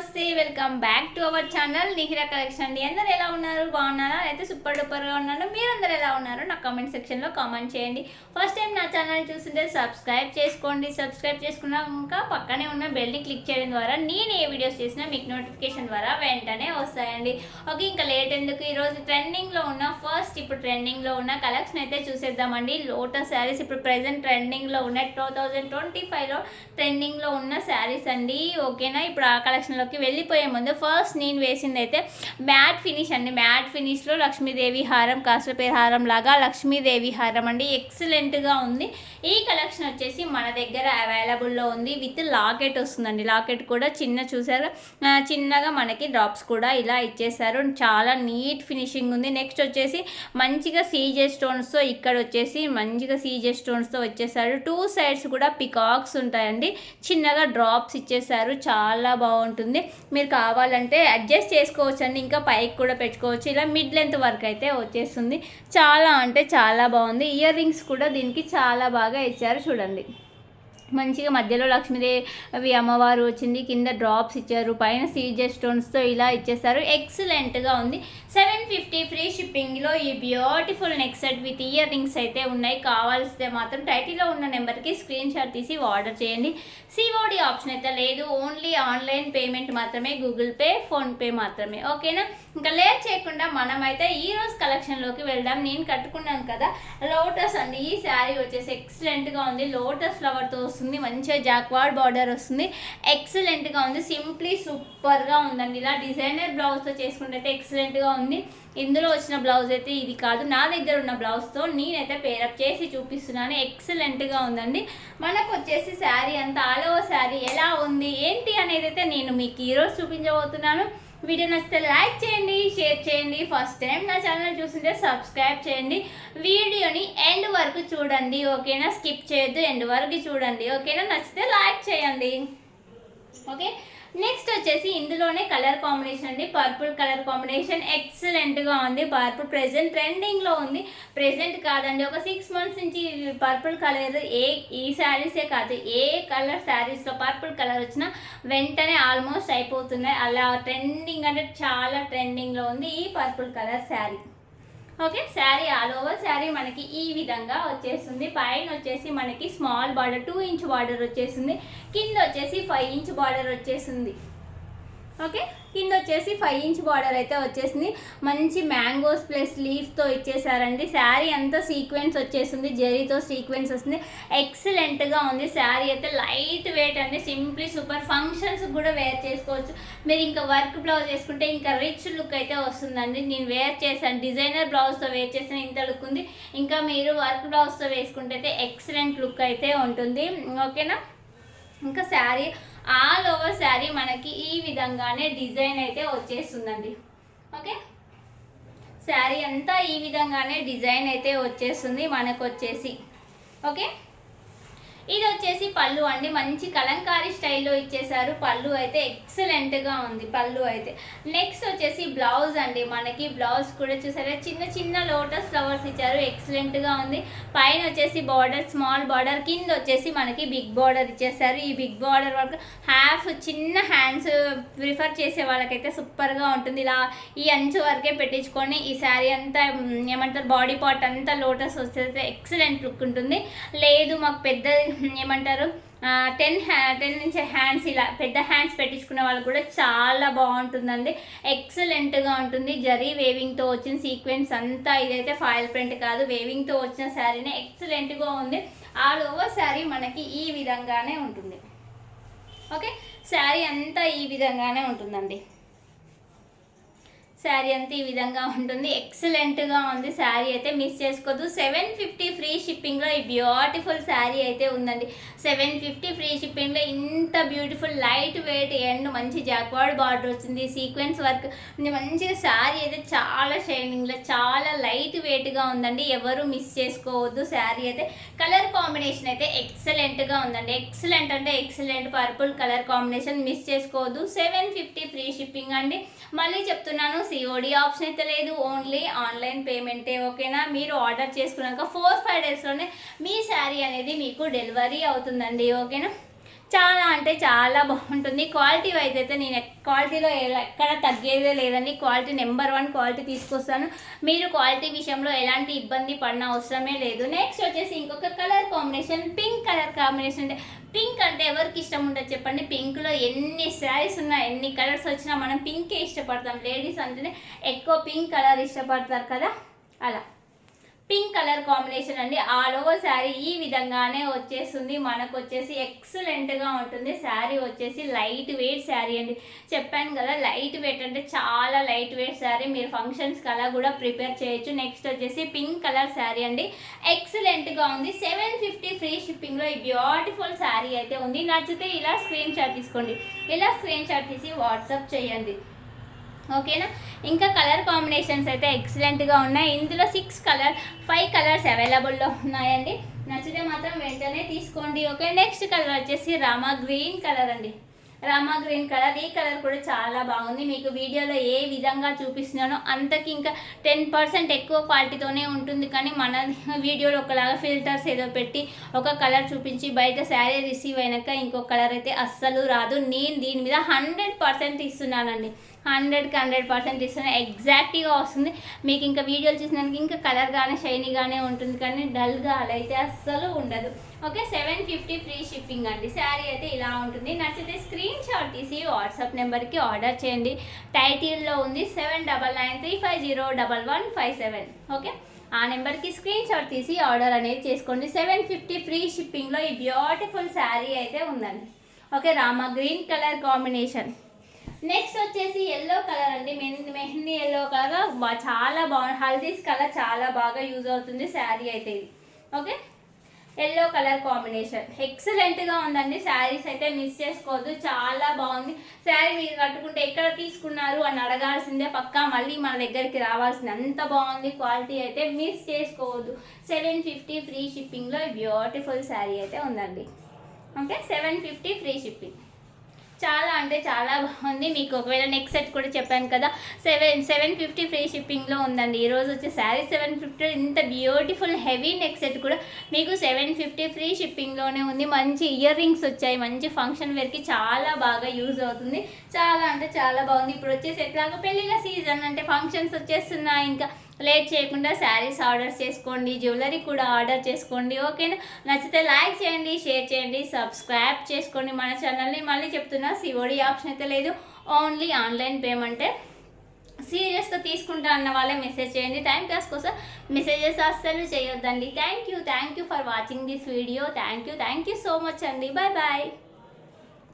నమస్తే welcome back to our channel Nihira collection అండి. అందరు ఎలా ఉన్నారు? బాగున్నారా? అయితే సూపర్ డూపర్గా ఉన్నాను. మీరందరూ ఎలా ఉన్నారు? నా కామెంట్ సెక్షన్లో కామెంట్ చేయండి. ఫస్ట్ టైం నా ఛానల్ చూస్తుంటే సబ్స్క్రైబ్ చేసుకోండి. సబ్స్క్రైబ్ చేసుకున్నాక పక్కనే ఉన్న బెల్ని క్లిక్ చేయడం ద్వారా నేను ఏ వీడియోస్ చేసినా మీకు నోటిఫికేషన్ ద్వారా వెంటనే వస్తాయండి. ఓకే ఇంకా లేట్ ఎందుకు? ఈరోజు ట్రెండింగ్లో ఉన్న ఫస్ట్ ఇప్పుడు ట్రెండింగ్లో ఉన్న కలెక్షన్ అయితే చూసేద్దామండి. లోటస్ శారీస్ ఇప్పుడు ప్రెసెంట్ ట్రెండింగ్లో ఉన్న టూ థౌజండ్ ట్వంటీ ఫైవ్లో ట్రెండింగ్లో ఉన్న శారీస్ అండి. ఓకేనా ఇప్పుడు ఆ కలెక్షన్లో కలెక్షన్లోకి వెళ్ళిపోయే ముందు ఫస్ట్ నేను వేసింది అయితే మ్యాట్ ఫినిష్ అండి మ్యాట్ ఫినిష్లో లక్ష్మీదేవి హారం కాసులపేరు హారం లాగా లక్ష్మీదేవి హారం అండి. ఎక్సలెంట్గా ఉంది. ఈ కలెక్షన్ వచ్చేసి మన దగ్గర అవైలబుల్లో ఉంది. విత్ లాకెట్ వస్తుందండి. లాకెట్ కూడా చిన్న చూసారు. చిన్నగా మనకి డ్రాప్స్ కూడా ఇలా ఇచ్చేసారు. చాలా నీట్ ఫినిషింగ్ ఉంది. నెక్స్ట్ వచ్చేసి మంచిగా సీజే స్టోన్స్తో ఇక్కడ వచ్చేసి మంచిగా సీజే స్టోన్స్తో వచ్చేసారు. టూ సైడ్స్ కూడా పికాక్స్ ఉంటాయండి. చిన్నగా డ్రాప్స్ ఇచ్చేసారు. చాలా బాగుంటుంది. మీరు కావాలంటే అడ్జస్ట్ చేసుకోవచ్చు అండి ఇంకా పైకి కూడా పెట్టుకోవచ్చు. ఇలా మిడ్ లెంత్ వరకు అయితే వచ్చేస్తుంది. చాలా అంటే చాలా బాగుంది. ఇయర్ రింగ్స్ కూడా దీనికి చాలా బాగా ఇచ్చారు చూడండి. మంచిగా మధ్యలో లక్ష్మీదేవి అమ్మవారు వచ్చింది కింద డ్రాప్స్ ఇచ్చారు పైన సీజర్ స్టోన్స్తో ఇలా ఇచ్చేసారు ఎక్సలెంట్గా ఉంది. సెవెన్ ఫిఫ్టీ ఫ్రీ షిప్పింగ్లో ఈ beautiful neck set with earrings అయితే ఉన్నాయి. కావాల్సితే మాత్రం టైటిల్లో ఉన్న నెంబర్కి స్క్రీన్ షాట్ తీసి ఆర్డర్ చేయండి. సిఓడి ఆప్షన్ అయితే లేదు. ఓన్లీ ఆన్లైన్ పేమెంట్ మాత్రమే గూగుల్ పే ఫోన్పే మాత్రమే. ఓకేనా ఇంకా లేట్ చేయకుండా మనమైతే ఈ రోజు కలెక్షన్లోకి వెళ్దాం. నేను కట్టుకున్నాను కదా లోటస్ అండి. ఈ శారీ వచ్చేసి ఎక్సలెంట్గా ఉంది. లోటస్ ఫ్లవర్తో వస్తుంది మంచిగా జాక్వాడ్ బార్డర్ వస్తుంది. ఎక్సలెంట్గా ఉంది సింప్లీ సూపర్గా ఉందండి. ఇలా డిజైనర్ బ్లౌజ్తో చేసుకుంటే అయితే ఎక్సలెంట్గా ఉంది. ఇందులో వచ్చిన బ్లౌజ్ అయితే ఇది కాదు. నా దగ్గర ఉన్న బ్లౌజ్తో నేనైతే పేరప్ చేసి చూపిస్తున్నాను. ఎక్సలెంట్గా ఉందండి. మనకు వచ్చేసి శారీ అంతా ఆల్ ఓవర్ శారీ ఎలా ఉంది ఏంటి అనేది అయితే నేను మీకు ఈరోజు చూపించబోతున్నాను. వీడియో నచ్చితే లైక్ చేయండి షేర్ చేయండి. ఫస్ట్ టైం నా ఛానల్ చూస్తుంటే సబ్స్క్రైబ్ చేయండి. వీడియోని ఎండ్ వరకు చూడండి ఓకేనా? స్కిప్ చేయొద్దు ఎండ్ వరకు చూడండి ఓకేనా? నచ్చితే లైక్ చేయండి. ఓకే? నెక్స్ట్ వచ్చేసి ఇందులోనే కలర్ కాంబినేషన్ అండి. పర్పుల్ కలర్ కాంబినేషన్ ఎక్సలెంట్గా ఉంది. పర్పుల్ ప్రెసెంట్ ట్రెండింగ్లో ఉంది. ప్రెసెంట్ కాదండి. ఒక సిక్స్ మంత్స్ నుంచి పర్పుల్ కలర్ ఏ ఈ శారీసే కాదు. ఏ కలర్ శారీస్లో పర్పుల్ కలర్ వచ్చినా వెంటనే ఆల్మోస్ట్ అయిపోతున్నాయి. అలా ట్రెండింగ్ అంటే చాలా ట్రెండింగ్లో ఉంది ఈ purple colour sari okay sari all over sari మనకి ఈ విధంగా వచ్చేస్తుంది. పైన వచ్చేసి మనకి small border two inch border వచ్చేసింది. కింద వచ్చేసి ఫైవ్ ఇంచ్ బార్డర్ వచ్చేసింది. ఓకే? కింద వచ్చేసి ఫైవ్ ఇంచ్ బార్డర్ అయితే వచ్చేసింది. మంచి మ్యాంగోస్ ప్లస్ లీఫ్తో ఇచ్చేసారండి. శారీ అంతా సీక్వెన్స్ వచ్చేసింది. జరీతో సీక్వెన్స్ వస్తుంది. ఎక్సలెంట్గా ఉంది. శారీ అయితే లైట్ వెయిట్ అండి. సింప్లీ సూపర్ ఫంక్షన్స్ కూడా వేర్ చేసుకోవచ్చు. మీరు ఇంకా వర్క్ బ్లౌజ్ వేసుకుంటే ఇంకా రిచ్ లుక్ అయితే వస్తుందండి. నేను వేర్ చేశాను. డిజైనర్ బ్లౌజ్తో వేర్ చేసిన ఇంత లుక్ ఉంది. ఇంకా మీరు వర్క్ బ్లౌజ్తో వేసుకుంటే అయితే ఎక్సలెంట్ లుక్ అయితే ఉంటుంది. ఓకేనా? ఇంకా శారీ ఆల్ ఓవర్ శారీ మనకి ఈ విధంగానే డిజైన్ అయితే వచ్చేస్తుందండి. ఓకే? శారీ అంతా ఈ విధంగానే డిజైన్ అయితే వచ్చేస్తుంది మనకు వచ్చేసి ఓకే? ఇది వచ్చేసి పళ్ళు అండి. మంచి కలంకారీ స్టైల్లో ఇచ్చేసారు పళ్ళు అయితే ఎక్సలెంట్గా ఉంది. పళ్ళు అయితే. నెక్స్ట్ వచ్చేసి బ్లౌజ్ అండి. మనకి బ్లౌజ్ కూడా చూసారా? చిన్న చిన్న లోటస్ ఫ్లవర్స్ ఇచ్చారు. ఎక్సలెంట్గా ఉంది. పైన వచ్చేసి బార్డర్ స్మాల్ బార్డర్ కింద వచ్చేసి మనకి బిగ్ బార్డర్ ఇచ్చేసారు ఈ బిగ్ బార్డర్ వరకు హాఫ్ చిన్న హ్యాండ్స్ ప్రిఫర్ చేసే వాళ్ళకైతే సూపర్గా ఉంటుంది. ఇలా ఈ అంచు వరకే పెట్టించుకొని ఈ శారీ అంతా ఏమంటారు బాడీ పార్ట్ అంతా లోటస్ వస్తే ఎక్సలెంట్ లుక్ ఉంటుంది. లేదు మాకు పెద్ద ఏమంటారు? టెన్ హ్యా టెన్ నుంచి హ్యాండ్స్ ఇలా పెద్ద హ్యాండ్స్ పెట్టించుకునే వాళ్ళు కూడా చాలా బాగుంటుందండి. ఎక్సలెంట్గా ఉంటుంది. జరీ వేవింగ్తో వచ్చిన సీక్వెన్స్ అంతా ఇదైతే ఫాయిల్ ప్రింట్ కాదు. వేవింగ్తో వచ్చిన శారీనే ఎక్సలెంట్గా ఉంది. ఆల్ ఓవర్ శారీ మనకి ఈ విధంగానే ఉంటుంది. ఓకే శారీ అంతా ఈ విధంగానే ఉంటుందండి. శారీ అంతా ఈ విధంగా ఉంటుంది. ఎక్సలెంట్గా ఉంది. శారీ అయితే మిస్ చేసుకోవద్దు సెవెన్ ఫిఫ్టీ ఫ్రీ షిప్పింగ్లో ఈ బ్యూటిఫుల్ శారీ అయితే ఉందండి. సెవెన్ ఫిఫ్టీ ఫ్రీ షిప్పింగ్లో ఇంత బ్యూటిఫుల్ లైట్ వెయిట్ అండ్ మంచి జాక్వాడ్ బార్డర్ వచ్చింది. Sequence work. మంచిగా శారీ అయితే చాలా షైనింగ్లో చాలా లైట్ వెయిట్గా ఉందండి. ఎవరు మిస్ చేసుకోవద్దు శారీ అయితే. కలర్ కాంబినేషన్ అయితే ఎక్సలెంట్గా ఉందండి. ఎక్సలెంట్ అంటే excellent purple colour combination miss చేసుకోవద్దు. సెవెన్ ఫిఫ్టీ ఫ్రీ షిప్పింగ్ అండి. మళ్ళీ చెప్తున్నాను సిఓడి ఆప్షన్ అయితే లేదు. ఓన్లీ ఆన్లైన్ పేమెంటే ఓకేనా మీరు ఆర్డర్ చేసుకున్నాక ఫోర్ ఫైవ్ డేస్లోనే మీ శారీ అనేది మీకు డెలివరీ అవుతుందండి ఓకేనా చాలా అంటే చాలా బాగుంటుంది. క్వాలిటీ వైజ్ అయితే నేను క్వాలిటీలో ఎక్కడ తగ్గేదే లేదండి. క్వాలిటీ నెంబర్ వన్ క్వాలిటీ తీసుకొస్తాను. మీరు క్వాలిటీ విషయంలో ఎలాంటి ఇబ్బంది పడిన అవసరమే లేదు. నెక్స్ట్ వచ్చేసి ఇంకొక colour combination pink colour combination అంటే పింక్ అంటే ఎవరికి ఇష్టం ఉంటుంది చెప్పండి? పింక్లో ఎన్ని శారీస్ ఉన్నా ఎన్ని కలర్స్ వచ్చినా మనం పింకే ఇష్టపడతాం? లేడీస్ అంటేనే ఎక్కువ పింక్ కలర్ ఇష్టపడతారు కదా? అలా. పింక్ కలర్ కాంబినేషన్ అండి. ఆల్ ఓవర్ శారీ ఈ విధంగానే వచ్చేస్తుంది. మనకు వచ్చేసి ఎక్సలెంట్గా ఉంటుంది. శారీ వచ్చేసి లైట్ వెయిట్ శారీ అండి. చెప్పాను కదా లైట్ వెయిట్ అంటే చాలా లైట్ వెయిట్ శారీ. మీరు ఫంక్షన్స్కి అలా కూడా ప్రిపేర్ చేయొచ్చు. నెక్స్ట్ వచ్చేసి పింక్ కలర్ శారీ అండి. ఎక్సలెంట్గా ఉంది. సెవెన్ ఫిఫ్టీ ఫ్రీ షిప్పింగ్లో ఈ బ్యూటిఫుల్ శారీ అయితే ఉంది. నచ్చితే ఇలా స్క్రీన్ షాట్ తీసుకోండి. ఇలా స్క్రీన్ షాట్ తీసి వాట్సాప్ చేయండి. ఓకేనా? ఇంకా కలర్ కాంబినేషన్స్ అయితే ఎక్సలెంట్గా ఉన్నాయి. ఇందులో సిక్స్ కలర్ ఫైవ్ కలర్స్ అవైలబుల్లో ఉన్నాయండి. నచ్చితే మాత్రం వెంటనే తీసుకోండి. ఓకే నెక్స్ట్ కలర్ వచ్చేసి రామా గ్రీన్ కలర్ అండి. Rama green colour. ఈ కలర్ కూడా చాలా బాగుంది. మీకు వీడియోలో ఏ విధంగా చూపిస్తున్నానో అంతకి ఇంకా టెన్ పర్సెంట్ ఎక్కువ క్వాలిటీతోనే ఉంటుంది. కానీ మన వీడియోలో ఒకలాగా ఫిల్టర్స్ ఏదో పెట్టి ఒక కలర్ చూపించి బయట శారీ రిసీవ్ అయినాక ఇంకో కలర్ అయితే అస్సలు రాదు. నేను దీని మీద హండ్రెడ్ పర్సెంట్ ఇస్తున్నానండి. హండ్రెడ్కి హండ్రెడ్ పర్సెంట్ ఇస్తున్నాను ఎగ్జాక్ట్గా వస్తుంది. మీకు ఇంకా వీడియోలు చూసినందుకు ఇంకా కలర్ కానీ షైనీగానే ఉంటుంది కానీ డల్గా అలా అయితే అస్సలు ఉండదు. Okay seven fifty free shipping అండి. శారీ అయితే ఇలా ఉంటుంది. నచ్చితే స్క్రీన్ షాట్ తీసి వాట్సాప్ నెంబర్కి ఆర్డర్ చేయండి. టైటిల్లో ఉంది seven double nine three five zero double one five seven. Okay ఆ నెంబర్కి స్క్రీన్ షాట్ తీసి ఆర్డర్ అనేది చేసుకోండి. సెవెన్ ఫిఫ్టీ ఫ్రీ షిప్పింగ్లో ఈ బ్యూటిఫుల్ శారీ అయితే ఉందండి. Okay Rama green colour combination. Next వచ్చేసి ఎల్లో కలర్ అండి. మెహందీ మెహందీ ఎల్లో కలర్ చాలా బాగుంది హల్దీస్ కలర్ చాలా బాగా యూజ్ అవుతుంది శారీ అయితే. ఇది ఓకే ఎల్లో కలర్ కాంబినేషన్ ఎక్సలెంట్గా ఉందండి. శారీస్ అయితే మిస్ చేసుకోవద్దు. చాలా బాగుంది. శారీ మీరు కట్టుకుంటే ఎక్కడ తీసుకున్నారు అని అడగాల్సిందే. పక్కా మళ్ళీ మన దగ్గరికి రావాల్సింది. అంత బాగుంది. క్వాలిటీ అయితే మిస్ చేసుకోవద్దు. సెవెన్ ఫిఫ్టీ ఫ్రీ షిప్పింగ్లో బ్యూటిఫుల్ శారీ అయితే ఉందండి. Okay seven fifty free shipping చాలా అంటే చాలా బాగుంది. మీకు ఒకవేళ నెక్స్ట్ సెట్ కూడా చెప్పాను కదా సెవెన్ సెవెన్ ఫిఫ్టీ ఫ్రీ షిప్పింగ్లో ఉందండి. ఈరోజు వచ్చే శారీ సెవెన్ ఫిఫ్టీ ఇంత బ్యూటిఫుల్ హెవీ నెక్ సెట్ కూడా మీకు సెవెన్ ఫిఫ్టీ ఫ్రీ షిప్పింగ్లోనే ఉంది. మంచి ఇయర్ రింగ్స్ వచ్చాయి. మంచి ఫంక్షన్ వేర్కి చాలా బాగా యూజ్ అవుతుంది. చాలా అంటే చాలా బాగుంది. ఇప్పుడు వచ్చేసి ఎట్లాగో పెళ్ళిళ్ళ సీజన్ అంటే ఫంక్షన్స్ వచ్చేస్తున్నాయి. ఇంకా లేట్ చేయకుండా శారీస్ ఆర్డర్ చేసుకోండి జ్యువెలరీ కూడా ఆర్డర్ చేసుకోండి ఓకేనా? నచ్చితే లైక్ చేయండి షేర్ చేయండి సబ్స్క్రైబ్ చేసుకోండి మన ఛానల్ని. మళ్ళీ చెప్తున్నా సిఓడి ఆప్షన్ అయితే లేదు. ఓన్లీ ఆన్లైన్ పేమెంటే. సీరియస్గా తీసుకుంటా అన్న వాళ్ళే మెసేజ్ చేయండి. టైం పాస్ కోసం మెసేజెస్ అస్సలు చేయొద్దండి. Thank you thank you for watching this video. Thank you thank you so much అండి. Bye bye